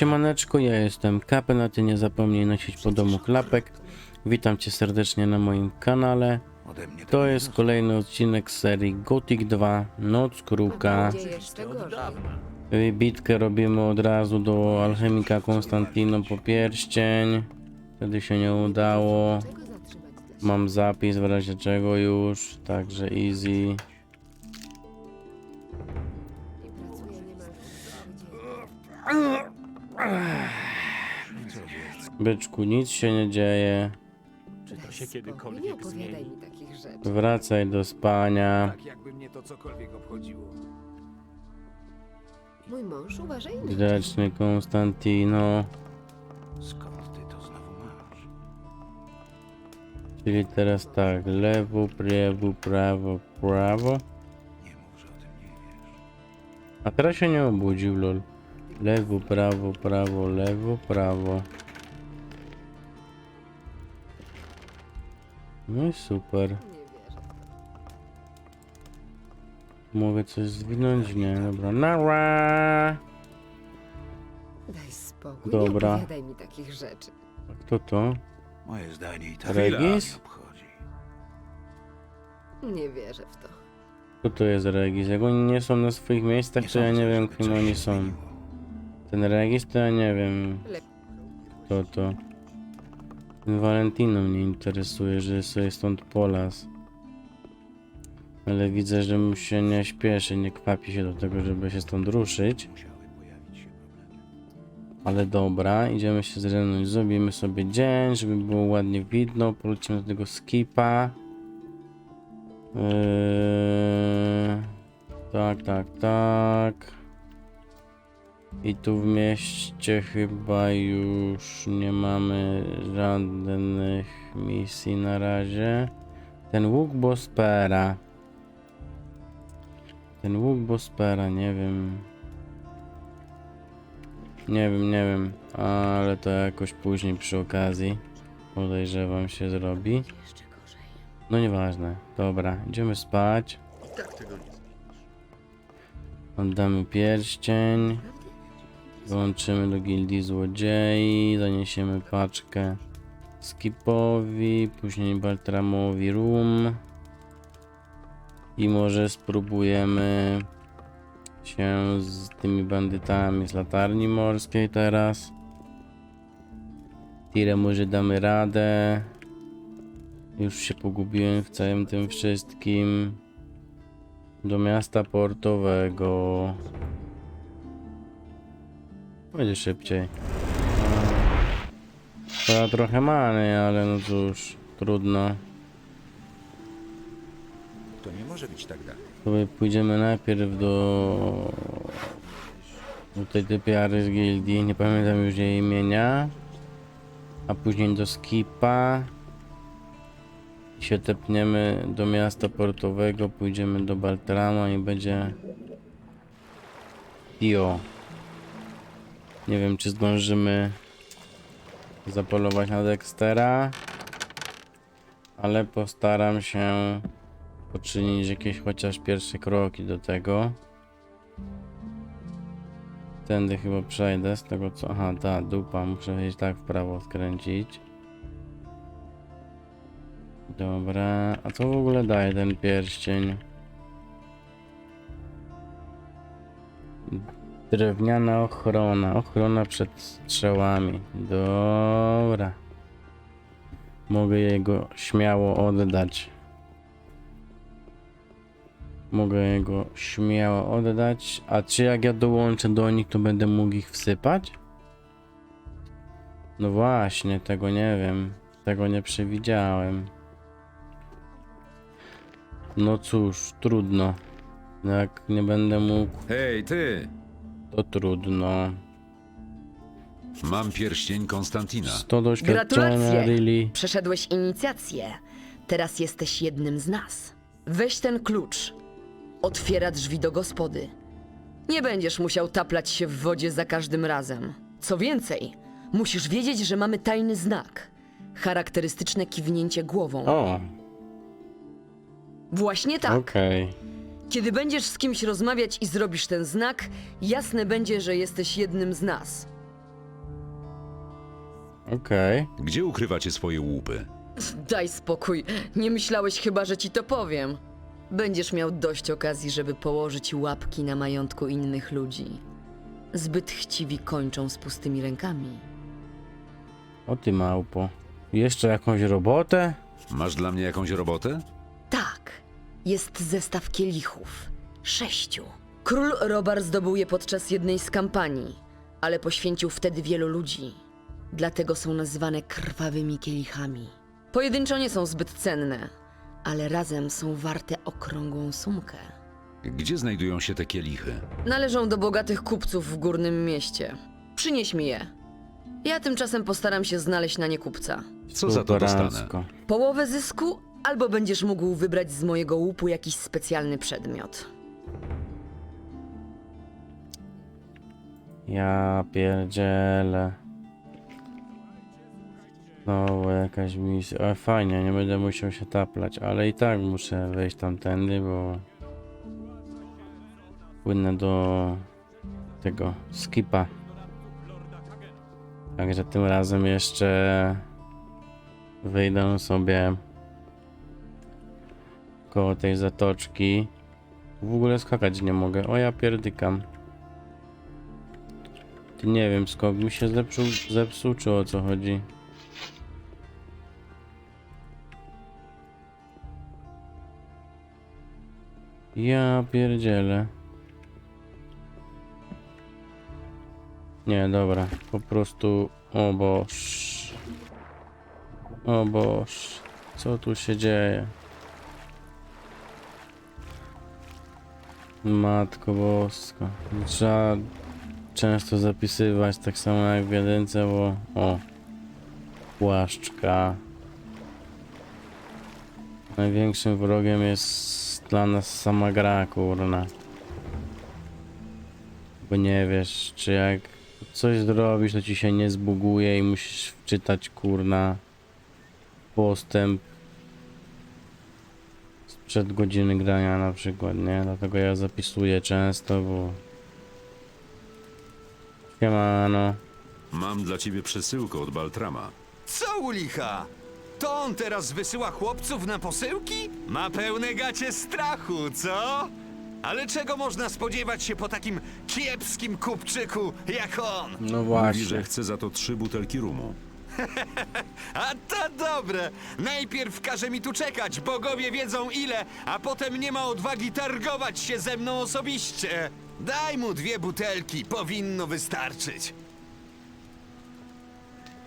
Siemaneczko, ja jestem Kapen, a ty nie zapomnij nosić po domu klapek. Witam cię serdecznie na moim kanale. To jest kolejny odcinek z serii Gothic 2 Noc Kruka. Y, Bitkę robimy od razu do alchemika Konstantino po pierścień. Wtedy się nie udało. Mam zapis w razie czego już, także easy. Byczku, nic się nie dzieje. Czy to się kiedykolwiek opowiadaj zmieni? mi takich rzeczy. Wracaj do spania. Tak jakby mnie to cokolwiek obchodziło. Mój mąż uważa inaczej. Grzeczny Konstantino. Skąd ty to znowu masz? Czyli teraz tak, lewo, prawo, prawo, prawo. Nie mów, że o tym nie wiesz. A teraz się nie obudził, lol. Lewo, prawo, prawo, lewo, prawo. No i super. Nie. Mogę coś zwinąć? Nie, dobra. Nara! Daj spokój. Dobra. Nie opowiadaj mi takich rzeczy. A kto to? Moje zdanie i tak Regis? nie obchodzi. Nie wierzę w to. Kto to jest Regis? Jak oni nie są na swoich miejscach, to ja sądzę, nie wiem, żeby kim coś oni są. zmieniło. Ten Regis to ja nie wiem, kto to. Ten Valentino mnie interesuje, że sobie stąd polas. Ale widzę, że mu się nie śpieszy, nie kwapi się do tego, żeby się stąd ruszyć. Ale dobra, idziemy się zrenąć, zrobimy sobie dzień, żeby było ładnie widno, polecimy do tego skipa. Eee, tak, tak, tak. I tu w mieście chyba już nie mamy żadnych misji na razie. Ten łuk Bospera. Ten łuk Bospera, nie wiem. Nie wiem, nie wiem, ale to jakoś później przy okazji podejrzewam się zrobi. No nieważne. Dobra, idziemy spać. Oddamy pierścień. Dołączymy do gildii złodziei. Zaniesiemy paczkę Skipowi, później Baltramowi Room. I może spróbujemy się z tymi bandytami z latarni morskiej teraz. Tyle może damy radę. Już się pogubiłem w całym tym wszystkim. Do miasta portowego. Będzie szybciej. To trochę many, ale no cóż, trudno. To nie może być tak dalej. Sobie pójdziemy najpierw do... do tej typiary z gildii, nie pamiętam już jej imienia. A później do Skipa. I się tepniemy do miasta portowego, pójdziemy do Baltrama i będzie... Dio. Nie wiem czy zdążymy zapolować na Dextera. Ale postaram się poczynić jakieś chociaż pierwsze kroki do tego. Tędy chyba przejdę z tego co... Aha, ta dupa, muszę wejść tak w prawo skręcić. Dobra, a co w ogóle daje ten pierścień? Drewniana ochrona, ochrona przed strzałami. Dobra. Mogę jego śmiało oddać. Mogę jego śmiało oddać. A czy jak ja dołączę do nich, to będę mógł ich wsypać? No właśnie, tego nie wiem. Tego nie przewidziałem. No cóż, trudno. Jak nie będę mógł, Hej, ty! To trudno. Mam pierścień Konstantina. 100 doświadczenia, Gratulacje! really. Przeszedłeś inicjację. Teraz jesteś jednym z nas. Weź ten klucz. Otwiera drzwi do gospody. Nie będziesz musiał taplać się w wodzie za każdym razem. Co więcej, musisz wiedzieć, że mamy tajny znak. Charakterystyczne kiwnięcie głową. O, Właśnie tak. okej. Kiedy będziesz z kimś rozmawiać i zrobisz ten znak, jasne będzie, że jesteś jednym z nas. Okej. Gdzie ukrywacie swoje łupy? Daj spokój, nie myślałeś chyba, że ci to powiem. Będziesz miał dość okazji, żeby położyć łapki na majątku innych ludzi. Zbyt chciwi kończą z pustymi rękami. O ty małpo. Jeszcze jakąś robotę? Masz dla mnie jakąś robotę? Jest zestaw kielichów. Sześciu. Król Robar zdobył je podczas jednej z kampanii, ale poświęcił wtedy wielu ludzi. Dlatego są nazywane krwawymi kielichami. Pojedynczo nie są zbyt cenne, ale razem są warte okrągłą sumkę. Gdzie znajdują się te kielichy? Należą do bogatych kupców w górnym mieście. Przynieś mi je. Ja tymczasem postaram się znaleźć na nie kupca. Co za to dostanę? Połowę zysku, albo będziesz mógł wybrać z mojego łupu jakiś specjalny przedmiot. Ja pierdzielę. Znowu jakaś misja. O, fajnie, nie będę musiał się taplać, ale i tak muszę wejść tamtędy, bo płynę do tego skipa. Także tym razem jeszcze wyjdę sobie koło tej zatoczki. W ogóle skakać nie mogę. O ja pierdykam. Ty nie wiem, skok mi się zepsuł, zepsuł czy o co chodzi? Ja pierdzielę. Nie, dobra, po prostu... O boż. O boż. Co tu się dzieje? Matko boska. Trzeba często zapisywać, tak samo jak w jedynce, bo... O. Płaszczka. Największym wrogiem jest dla nas sama gra, kurna. Bo nie wiesz, czy jak coś zrobisz, to ci się nie zbuguje i musisz wczytać, kurna, postęp sprzed godziny grania na przykład, nie? Dlatego ja zapisuję często, bo... Siemano. Mam dla ciebie przesyłkę od Baltrama. Co u licha? To on teraz wysyła chłopców na posyłki? Ma pełne gacie strachu, co? Ale czego można spodziewać się po takim kiepskim kupczyku jak on? No Mówi, właśnie. że chce za to trzy butelki rumu. A to dobre! Najpierw każe mi tu czekać, bogowie wiedzą ile, a potem nie ma odwagi targować się ze mną osobiście. Daj mu dwie butelki, powinno wystarczyć.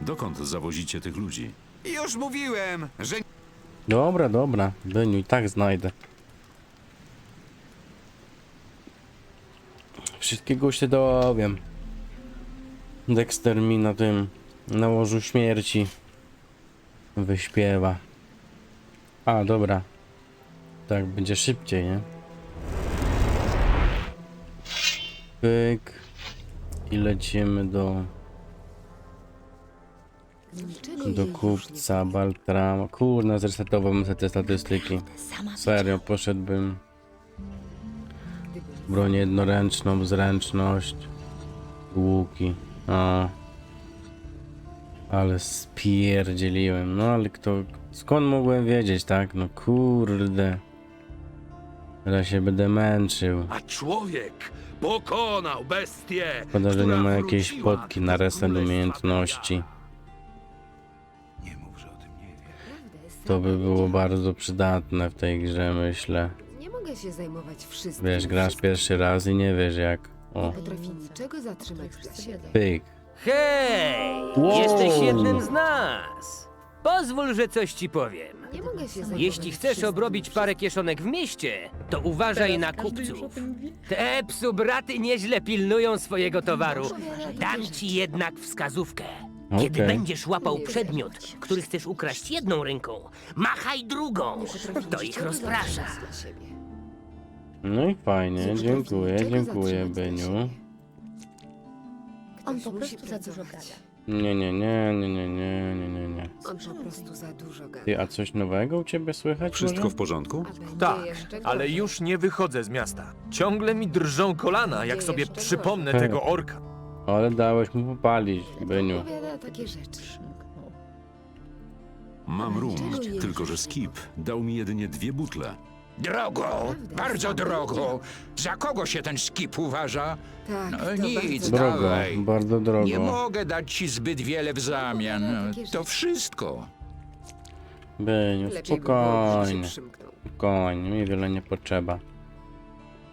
Dokąd zawozicie tych ludzi? Już mówiłem, że Dobra, dobra. Dyniu, i tak znajdę. Wszystkiego się dowiem. Dexter mi na tym na łożu śmierci wyśpiewa. A, dobra. Tak, będzie szybciej, nie? Pyk. I lecimy do do kupca, Baltrama. Kurna, zresetowałbym sobie te statystyki. Serio, poszedłbym broń jednoręczną, zręczność, łuki. O. Ale spierdzieliłem. No ale kto... Skąd mogłem wiedzieć, tak? No kurde. Teraz się będę męczył. A człowiek pokonał bestię. Szkoda, że nie ma jakiejś podki na reset umiejętności. Nie mów, że o tym nie wiesz. Prawdę, To by było bardzo przydatne w tej grze, myślę. Nie mogę się zajmować wszystkim. Wiesz, grasz pierwszy raz i nie wiesz jak. O, Nie potrafi niczego zatrzymać dla siebie. pyk. Hej! Wow. Jesteś jednym z nas! Pozwól, że coś ci powiem. Nie mogę się zajmować Jeśli chcesz wszystkim obrobić parę kieszonek w mieście, to uważaj na kupców. Te psu-braty nieźle pilnują swojego towaru. Dam ci jednak wskazówkę. Kiedy Okej. będziesz łapał przedmiot, który chcesz ukraść jedną ręką, machaj drugą. To ich rozprasza. No i fajnie, dziękuję, dziękuję, siebie. On po prostu za dużo gada. Nie, nie, nie, nie, nie, nie, nie, nie, nie. On po prostu za dużo gada. Ty, a coś nowego u ciebie słychać Wszystko może? w porządku? A będzie Tak, jeszcze ale gorzej. już nie wychodzę z miasta. Ciągle mi drżą kolana, jak sobie jeszcze przypomnę gorzej. tego orka. Ale dałeś mu popalić, Byniu. Opowiada takie rzeczy. Mam rum, tylko że Skip dał mi jedynie dwie butle. Drogo, Naprawdę, bardzo sam drogo. Za kogo się ten skip uważa? Tak, No to nic, bardzo... Drogo, dawaj. bardzo drogo. Nie mogę dać ci zbyt wiele w zamian. Takie To wszystko. Byniu, Lepiej by było, żeby się spokojnie. przymknął. Spokojnie, mi wiele nie potrzeba.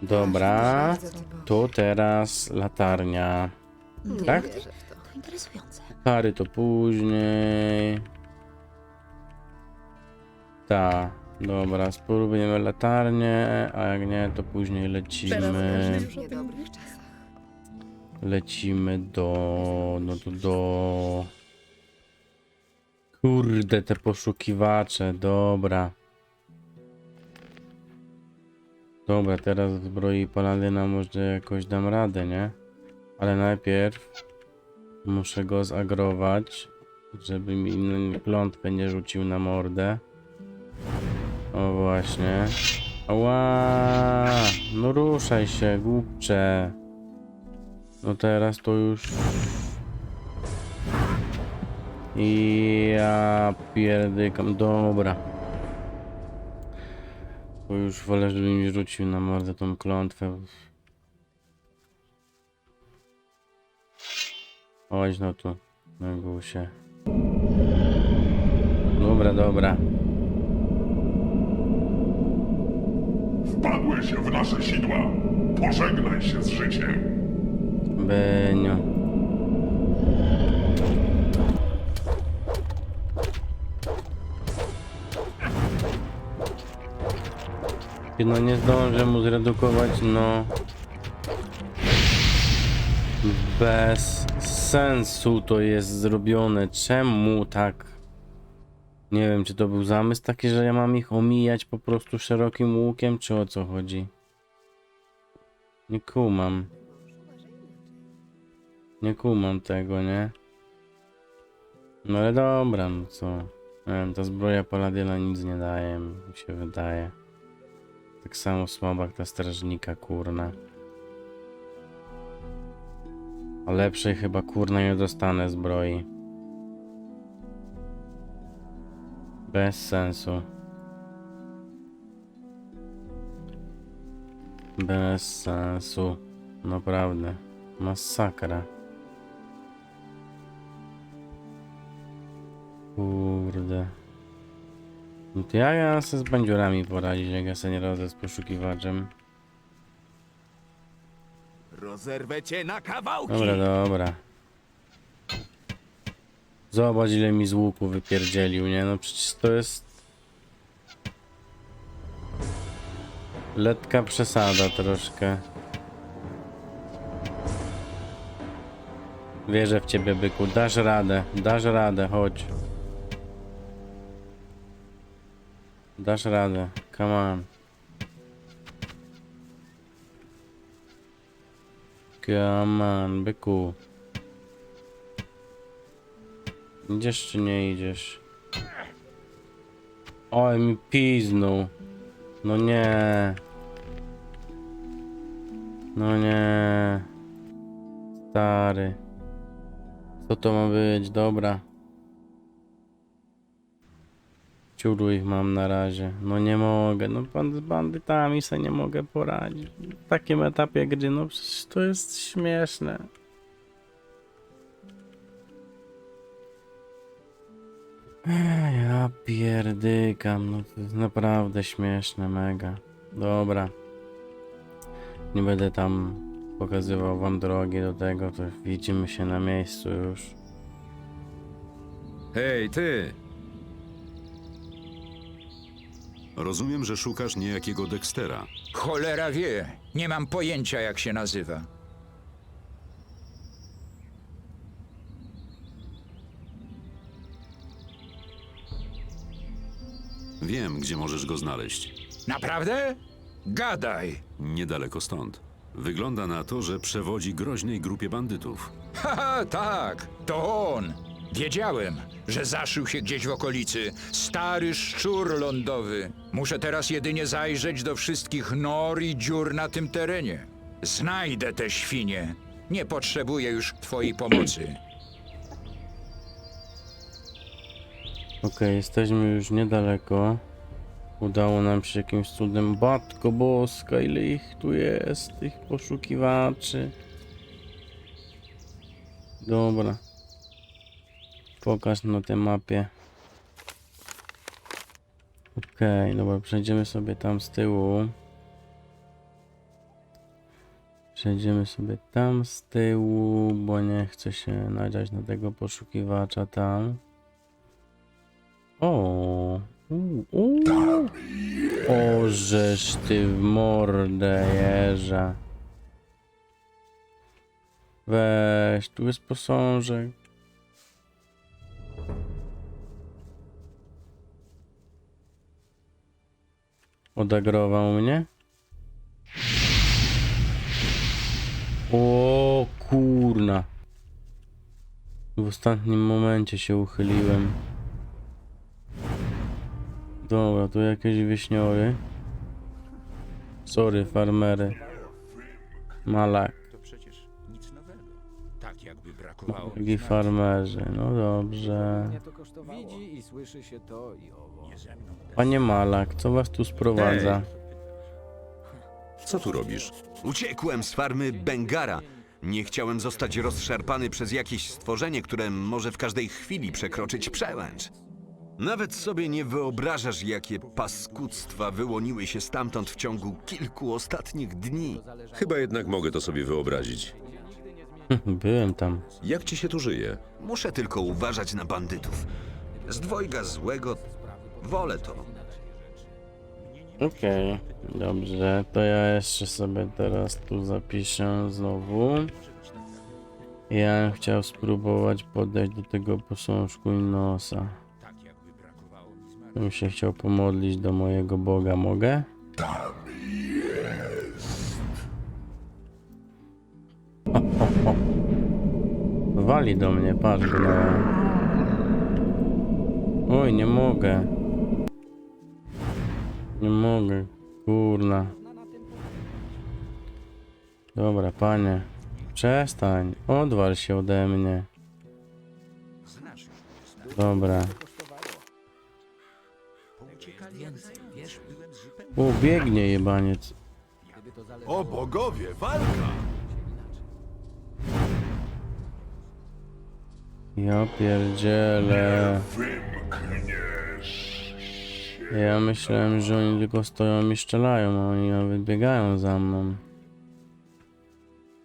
Dobra, to teraz latarnia. Nie tak? wierzę w to. To interesujące. Pary to później. Ta, dobra, spróbujemy latarnię, a jak nie, to później lecimy. Lecimy do. No to do. Kurde, te poszukiwacze, dobra. Dobra, teraz w zbroi paladyna może jakoś dam radę, nie? Ale najpierw muszę go zagrować, żeby mi klątwę nie rzucił na mordę. O właśnie. Ała! No ruszaj się, głupcze. No teraz to już... I ja pierdykam, dobra. Bo już wolę, żeby mi rzucił na mordę tą klątwę. Chodź no tu, na gusie. Dobra, dobra. Wpadłeś w nasze sidła. Pożegnaj się z życiem. Benio. No nie zdążę mu zredukować, no. Bez sensu to jest zrobione. Czemu tak? Nie wiem, czy to był zamysł taki, że ja mam ich omijać po prostu szerokim łukiem, czy o co chodzi? Nie kumam. Nie kumam tego, nie? No ale dobra, no co? Nie wiem, ta zbroja paladyna nic nie daje, mi się wydaje. Tak samo słaba jak ta strażnika, kurna. A lepszej chyba kurna nie dostanę zbroi. Bez sensu. Bez sensu. Naprawdę. Masakra. Kurde. No to jak ja sobie z bandziurami poradzić, jak ja sobie nie radzę z poszukiwaczem? Rozerwę cię na kawałki! Dobra, dobra. Zobacz ile mi z łuku wypierdzielił, nie? No przecież to jest... Letka przesada troszkę. Wierzę w ciebie, byku. Dasz radę, dasz radę, chodź. Dasz radę, come on. Come on, byku. Idziesz czy nie idziesz? Oj, mi piznął. No nie. No nie. Stary. Co to ma być? Dobra. Ciulu ich mam na razie. No nie mogę. No pan z bandytami se nie mogę poradzić. W takim etapie gry, no przecież to jest śmieszne. Ja pierdykam, no to jest naprawdę śmieszne, mega. Dobra. Nie będę tam pokazywał wam drogi do tego, to widzimy się na miejscu już. Hej, ty! Rozumiem, że szukasz niejakiego Dextera. Cholera wie, nie mam pojęcia jak się nazywa. Wiem, gdzie możesz go znaleźć. Naprawdę? Gadaj. Niedaleko stąd. Wygląda na to, że przewodzi groźnej grupie bandytów. Haha, tak, to on. Wiedziałem, że zaszył się gdzieś w okolicy. Stary szczur lądowy. Muszę teraz jedynie zajrzeć do wszystkich nor i dziur na tym terenie. Znajdę te świnie. Nie potrzebuję już twojej pomocy. Okej, jesteśmy już niedaleko. Udało nam się jakimś cudem. Batko boska, ile ich tu jest, tych poszukiwaczy. Dobra. Pokaż na tej mapie. Okej, dobra, przejdziemy sobie tam z tyłu. Przejdziemy sobie tam z tyłu, bo nie chcę się nadziać na tego poszukiwacza tam. O, u, u. O, żeż ty w mordę jeża. Weź, tu jest posążek. Odagrował mnie? O kurna. W ostatnim momencie się uchyliłem. Dobra, tu jakieś wieśniory. Sorry, farmery. Malak. To przecież nic nowego. Tak jakby brakowało. Drogi farmerzy, no dobrze. Widzi i słyszy się to i owo. Panie Malak, co was tu sprowadza? Co tu robisz? Uciekłem z farmy Bengara. Nie chciałem zostać rozszarpany przez jakieś stworzenie, które może w każdej chwili przekroczyć przełęcz. Nawet sobie nie wyobrażasz, jakie paskudztwa wyłoniły się stamtąd w ciągu kilku ostatnich dni. Chyba jednak mogę to sobie wyobrazić. Byłem tam. Jak ci się tu żyje? Muszę tylko uważać na bandytów. Z dwojga złego wolę to. Okej, dobrze, to ja jeszcze sobie teraz tu zapiszę znowu. Ja bym chciał spróbować podejść do tego posążku i Bym się chciał pomodlić do mojego Boga, mogę? O, o. Wali do mnie, patrz na... Oj, nie mogę. Nie mogę, kurna. Dobra, panie. Przestań, odwal się ode mnie. Dobra. O, biegnie jebaniec. O bogowie, walka! Ja pierdzielę. Ja myślałem, że oni tylko stoją i strzelają, a oni nawet biegają za mną.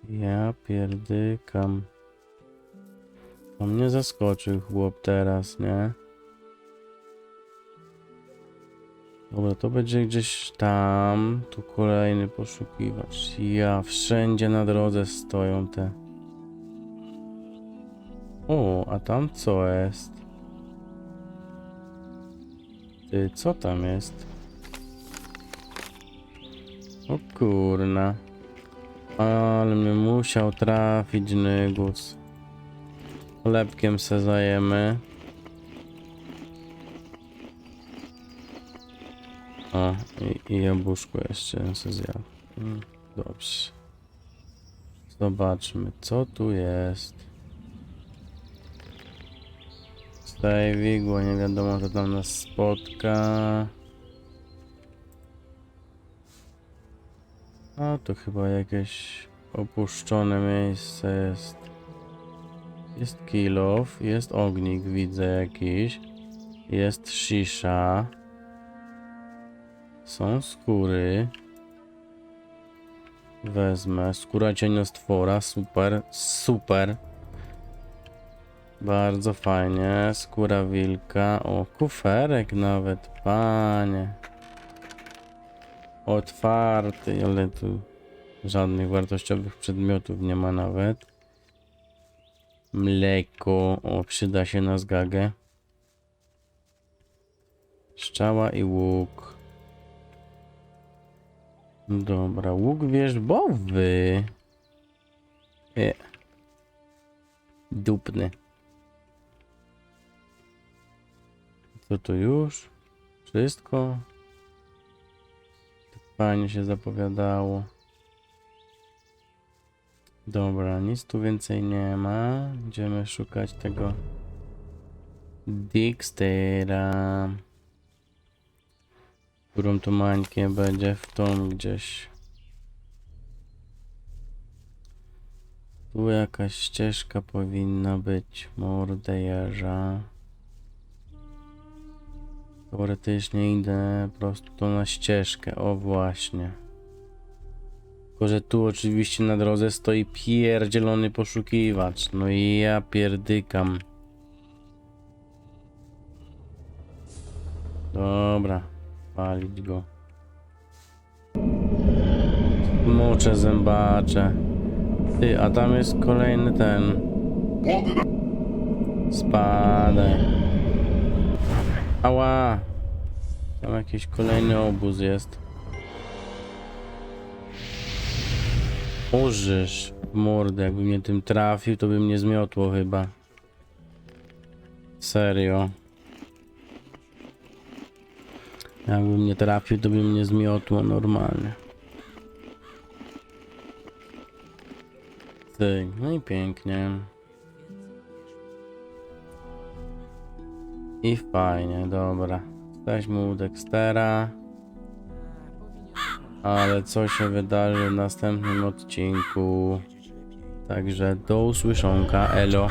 Ja pierdykam. To mnie zaskoczył chłop teraz, nie? Dobra, to będzie gdzieś tam. Tu kolejny poszukiwacz. Ja, wszędzie na drodze stoją te. O, a tam co jest? Ty, co tam jest? O kurna. Ale mnie musiał trafić Nygus. Chlebkiem se zajemy. O, i, i jabłuszko jeszcze se zjadł. Mm, Dobrze. Zobaczmy, co tu jest. Staje wigło, nie wiadomo co tam nas spotka. A to chyba jakieś opuszczone miejsce jest. Jest kilof, jest ognik, widzę jakiś. Jest shisha. Są skóry. Wezmę. Skóra cieniostwora, super, super. Bardzo fajnie. Skóra wilka. O, kuferek nawet, panie. Otwarty, ale tu żadnych wartościowych przedmiotów nie ma nawet. Mleko. O, przyda się na zgagę. Szczała i łuk. Dobra, łuk wierzbowy. E. Dupny. Co to już? Wszystko? Fajnie się zapowiadało. Dobra, nic tu więcej nie ma. Idziemy szukać tego Dixtera. Którą to mańkę będzie w tą gdzieś. Tu jakaś ścieżka powinna być. Mordejerza. Teoretycznie idę po prostu to na ścieżkę. O właśnie. Tylko, że tu oczywiście na drodze stoi pierdzielony poszukiwacz. No i ja pierdykam. Dobra, palić go. Mocze zębacze. Ty, a tam jest kolejny ten. Spadaj. Ała! Tam jakiś kolejny obóz jest. W mordę, jakby mnie tym trafił, to by mnie zmiotło chyba. Serio. Jakby mnie trafił, to by mnie zmiotło normalnie. Ty, no i pięknie. I fajnie, dobra. Jesteśmy u Dextera. Ale co się wydarzy w następnym odcinku. Także do usłyszonka, elo.